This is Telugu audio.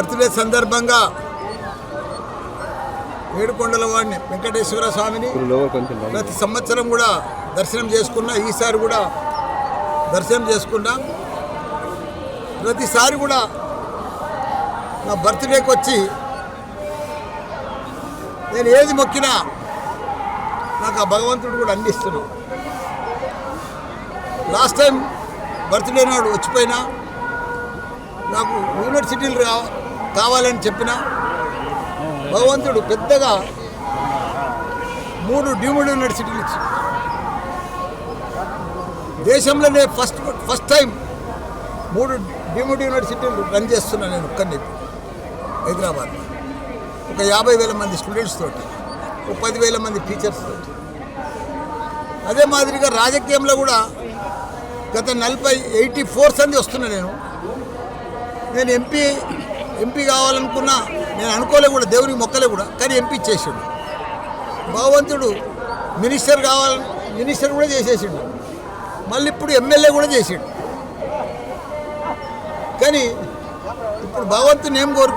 బర్త్డే సందర్భంగా ఏడుకొండల వాడిని వెంకటేశ్వర స్వామిని ప్రతి సంవత్సరం కూడా దర్శనం చేసుకున్నా ఈసారి కూడా దర్శనం చేసుకున్నా. ప్రతిసారి కూడా నా బర్త్డేకి వచ్చి నేను ఏది మొక్కినా నాకు ఆ భగవంతుడు కూడా అందిస్తున్నాడు. లాస్ట్ టైం బర్త్డే నాడు వచ్చిపోయినా నాకు యూనివర్సిటీలు రా కావాలని చెప్పిన భగవంతుడు పెద్దగా మూడు డీమ్డ్ యూనివర్సిటీలు ఇచ్చి దేశంలోనే ఫస్ట్ ఫస్ట్ టైం మూడు డీమ్డ్ యూనివర్సిటీలు రన్ చేస్తున్నా నేను ఒక్కరిని హైదరాబాద్. ఒక యాభై వేల మంది స్టూడెంట్స్ తోటి ఒక పదివేల మంది టీచర్స్ తోటి. అదే మాదిరిగా రాజకీయంలో కూడా గత నలభై ఎయిటీ ఫోర్స్ అంది వస్తున్నా నేను. నేను ఎంపీ ఎంపీ కావాలనుకున్నా నేను అనుకోలే కూడా దేవునికి మొక్కలే కూడా కానీ ఎంపీ చేసాడు. భగవంతుడు మినిస్టర్ కావాలని మినిస్టర్ కూడా చేసేసిండు. మళ్ళీ ఇప్పుడు ఎమ్మెల్యే కూడా చేసాడు. కానీ ఇప్పుడు భగవంతుని ఏం కోరు